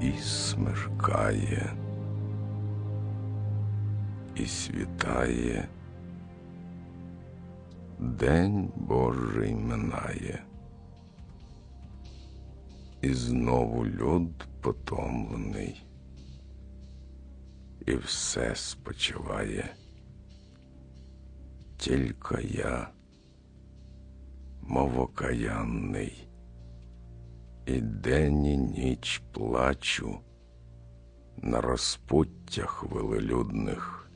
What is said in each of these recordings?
І смеркає, і світає, День Божий минає, і знову люд потомлений, і все спочиває, тільки я, мов окаянний, і день і ніч плачу на розпуттях велелюдних,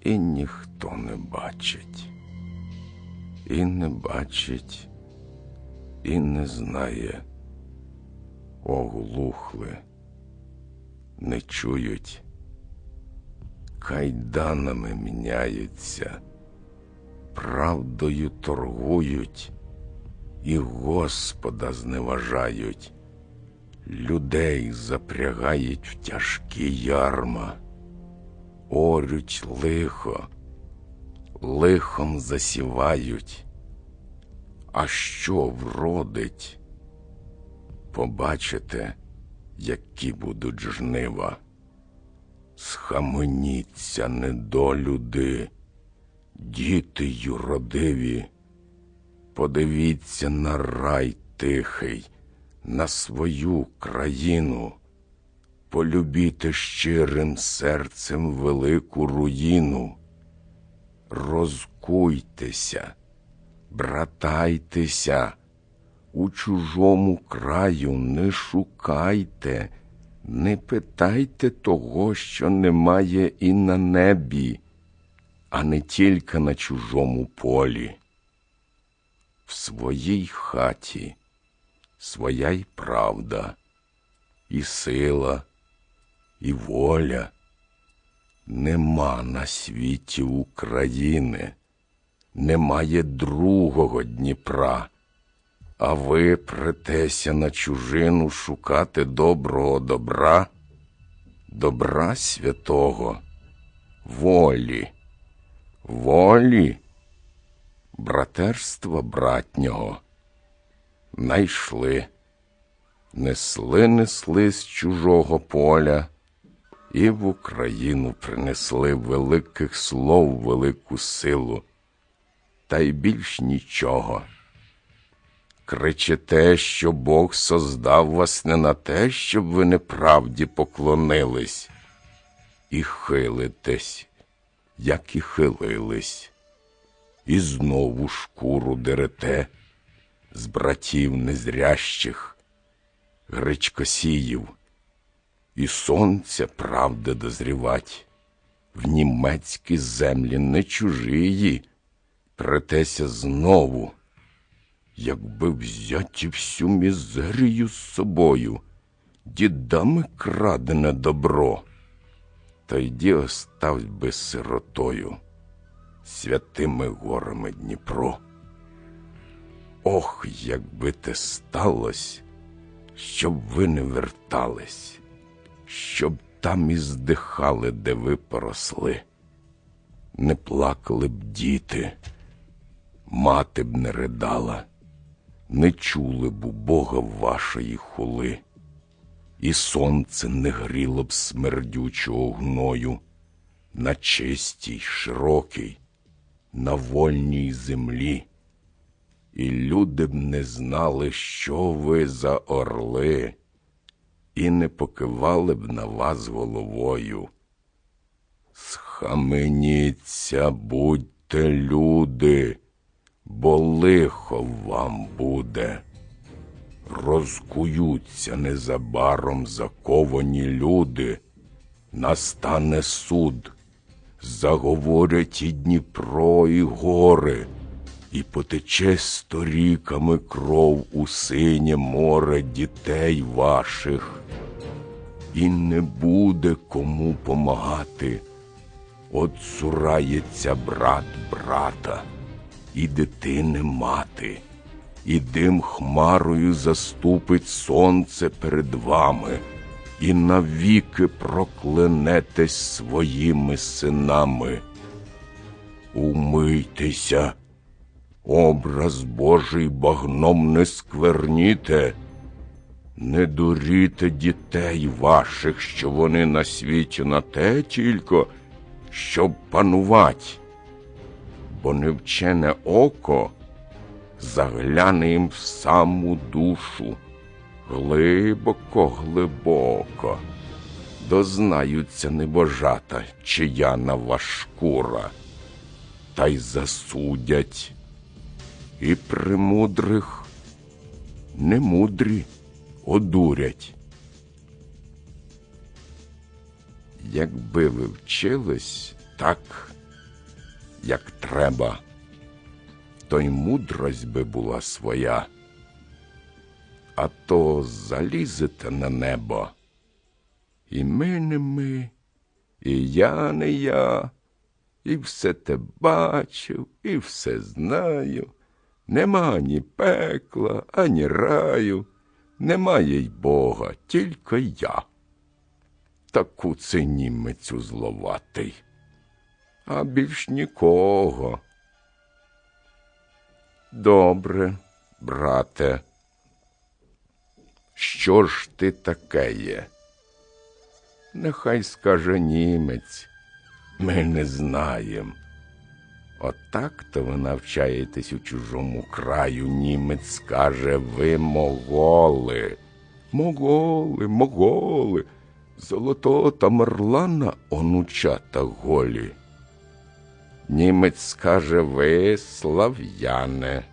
і ніхто не бачить і не бачить, і не знає, оглухли, не чують, кайданами міняються, правдою торгують і Господа зневажають, людей запрягають в тяжкі ярма, орють лихо лихом засівають, а що вродить? Побачите, які будуть жнива. Схаменіться недолюди, діти юродиві, подивіться на рай тихий, на свою країну, полюбіте щирим серцем велику руїну розкуйтеся, братайтеся, у чужому краю не шукайте, не питайте того, що немає і на небі, а не тільки на чужому полі. В своїй хаті. Своя й правда, і сила, і воля. Нема на світі України, немає другого Дніпра, а ви претеся на чужину шукати доброго добра, добра святого, волі, волі, братерства братнього. Найшли, несли, несли з чужого поля. І в Україну принесли великих слов велику силу, та й більш нічого. Кричите, що Бог создав вас не на те, щоб ви неправді поклонились, і хилитесь, як і хилились, і знову шкуру дерете з братів незрящих, гречкосіїв. І сонця правда дозрівать. В німецькі землі не чужії, претеся знову, якби взяті всю мізерію з собою, дідами крадене добро, та йді оставсь би сиротою, святими горами Дніпро. Ох, якби те сталось, щоб ви не вертались щоб там і здихали, де ви поросли. Не плакали б діти, мати б не ридала, не чули б у Бога вашої хули, і сонце не гріло б смердючого гною на чистій, широкій, на вольній землі, і люди б не знали, що ви за орли і не покивали б на вас головою. Схаменіться, будьте люди, бо лихо вам буде. Розкуються незабаром заковані люди, настане суд, заговорять і Дніпро, і гори і потече сторіками кров у синє море дітей ваших, і не буде кому помагати. От цурається брат брата, і дитини мати, і дим хмарою заступить сонце перед вами, і навіки проклянетесь своїми синами. Умийтеся Образ Божий багном не скверніте, Не дуріте дітей ваших, що вони на світі на те тільки, щоб панувать, бо невчене око загляне їм в саму душу, глибоко, глибоко, дознаються небожата, чия нова шкура, та й засудять, і премудрих немудрі одурять. Якби ви вчились так, як треба, то й мудрость би була своя, а то залізете на небо. І ми не ми, і я не я, і все те бачив, і все знаю. Нема ні пекла, ані раю, немає й Бога, тільки я. Таку це німецю зловатий, а більш нікого. Добре, брате, що ж ти таке є? Нехай скаже німець, ми не знаємо. Отак то ви навчаєтесь у чужому краю, німець скаже, ви моголи. Моголи, моголи, золотого Тамерлана онучата голі. Німець скаже, ви слав'яне.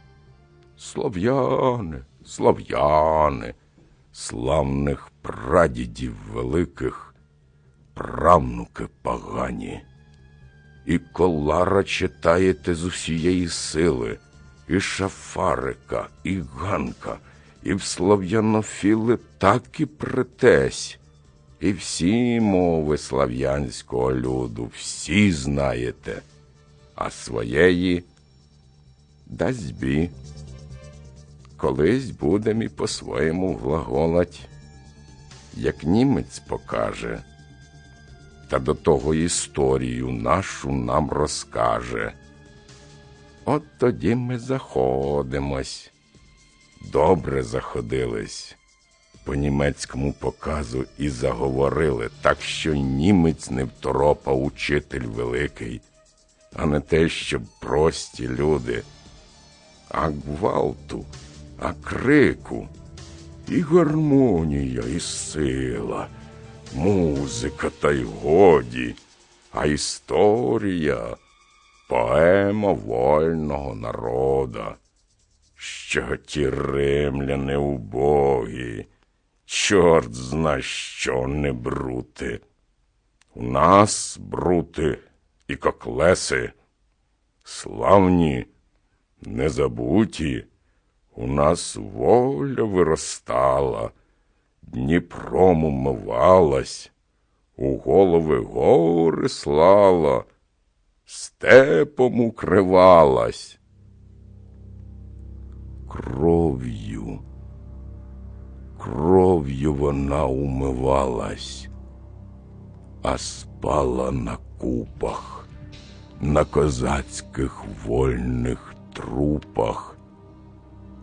Слов'яне, слов'яне, славних прадідів великих, правнуки погані. І колара читаєте з усієї сили, і шафарика, і ганка, і в слов'янофіли так і притесь. І всі мови слав'янського люду, всі знаєте, а своєї дасть бі. Колись будем і по-своєму глаголать, як німець покаже, та до того історію нашу нам розкаже. От тоді ми заходимось. Добре заходились по німецькому показу і заговорили, так що німець не второпав учитель великий, а не те, щоб прості люди, а гвалту, а крику, і гармонія, і сила, музика та й годі, а історія, поема вольного народа. Що ті римляни убогі, чорт зна що не брути. У нас брути і коклеси, славні, незабуті, у нас воля виростала, Дніпром умивалась, у голови гори слала, степом укривалась. Кров'ю, кров'ю вона умивалась, а спала на купах, на козацьких вольних трупах,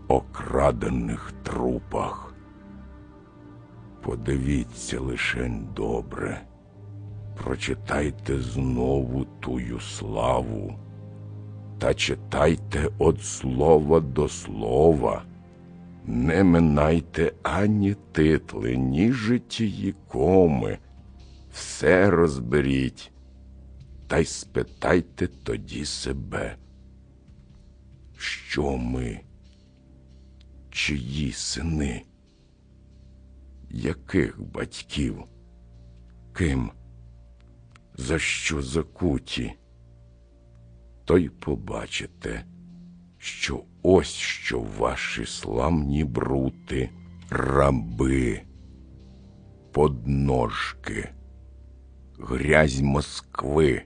окрадених трупах. Подивіться лишень добре, прочитайте знову тую славу та читайте од слова до слова, не минайте ані титли, ні житії коми, все розберіть, та й спитайте тоді себе, що ми, чиї сини, яких батьків, ким, за що закуті? то й побачите, що ось що ваші славні брути, раби, подножки, грязь Москви,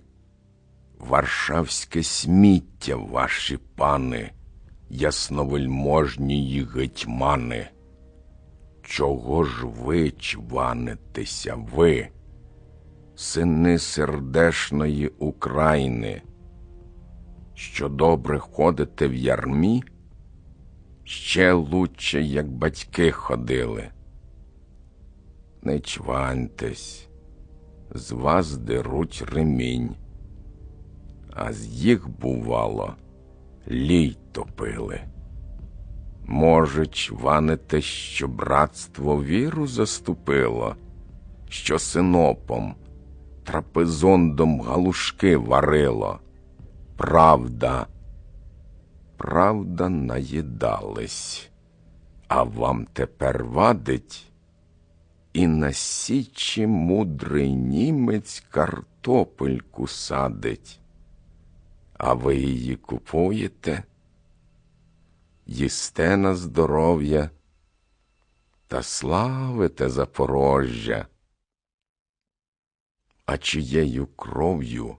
варшавське сміття, ваші пани, ясновельможні гетьмани. Чого ж ви чванитеся ви, сини сердешної України? що добре ходите в ярмі, ще лучше, як батьки ходили, не чваньтесь, з вас деруть ремінь, а з їх, бувало, лій топили. Може, чваните, що братство віру заступило, що синопом, трапезондом галушки варило. Правда, правда, наїдались, а вам тепер вадить, і на січі мудрий німець картопельку садить, а ви її купуєте? їсте на здоров'я та славите Запорожжя. А чиєю кров'ю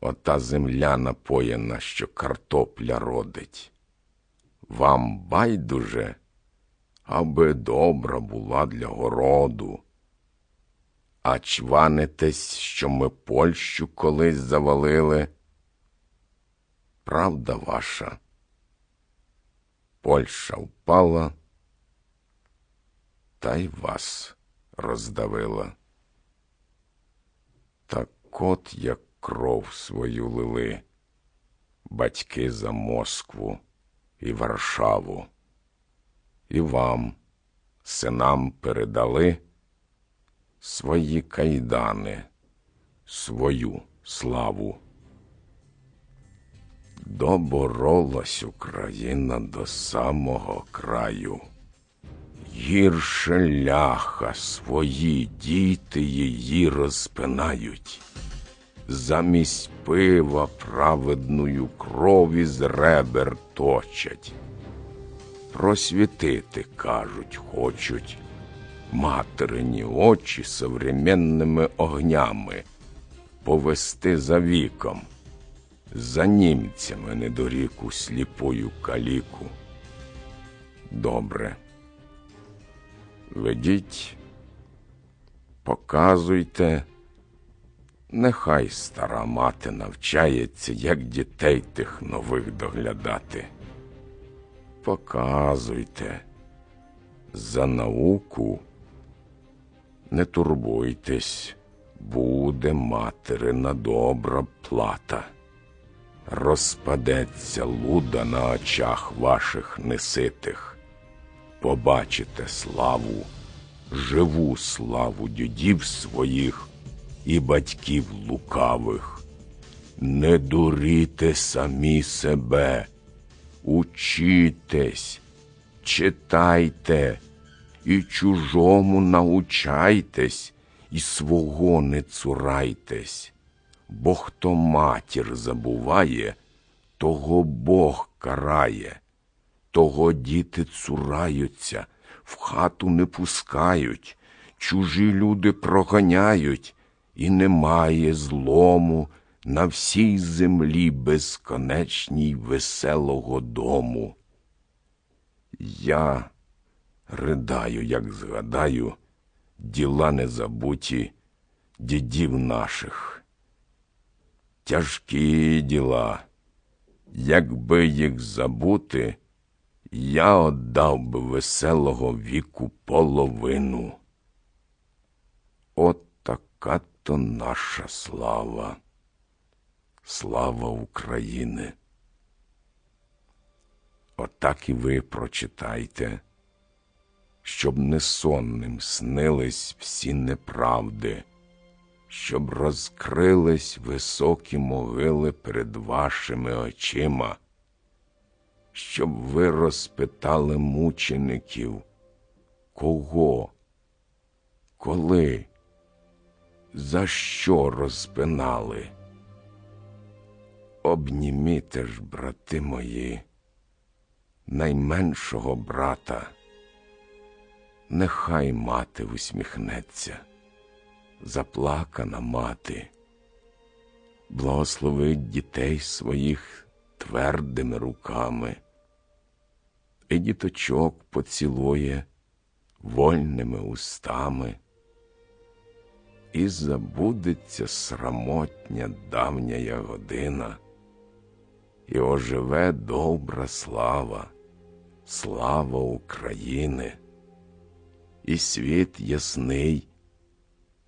ота земля напоєна, що картопля родить? Вам байдуже, аби добра була для городу. А чванитесь, що ми Польщу колись завалили? Правда ваша? Польща впала, та й вас роздавила. Так от як кров свою лили батьки за Москву і Варшаву, і вам, синам, передали свої кайдани, свою славу. Доборолась Україна до самого краю. Гірше ляха свої діти її розпинають. Замість пива праведною крові з ребер точать. Просвітити, кажуть, хочуть материні очі современними огнями, повести за віком за німцями недоріку сліпою каліку. Добре. Ведіть, показуйте, нехай стара мати навчається, як дітей тих нових доглядати. Показуйте за науку, не турбуйтесь, буде материна добра плата розпадеться луда на очах ваших неситих. Побачите славу, живу славу дідів своїх і батьків лукавих. Не дуріте самі себе, учітесь, читайте і чужому научайтесь, і свого не цурайтесь бо хто матір забуває, того Бог карає, того діти цураються, в хату не пускають, чужі люди проганяють, і немає злому на всій землі безконечній веселого дому. Я ридаю, як згадаю, діла незабуті дідів наших тяжкі діла. Якби їх забути, я отдав би веселого віку половину. От така то наша слава, слава України. Отак і ви прочитайте, щоб не сонним снились всі неправди щоб розкрились високі могили перед вашими очима, щоб ви розпитали мучеників, кого, коли, за що розпинали. Обніміте ж, брати мої, найменшого брата, нехай мати усміхнеться заплакана мати, благословить дітей своїх твердими руками, і діточок поцілує вольними устами, і забудеться срамотня давня година, і оживе добра слава, слава України. І світ ясний,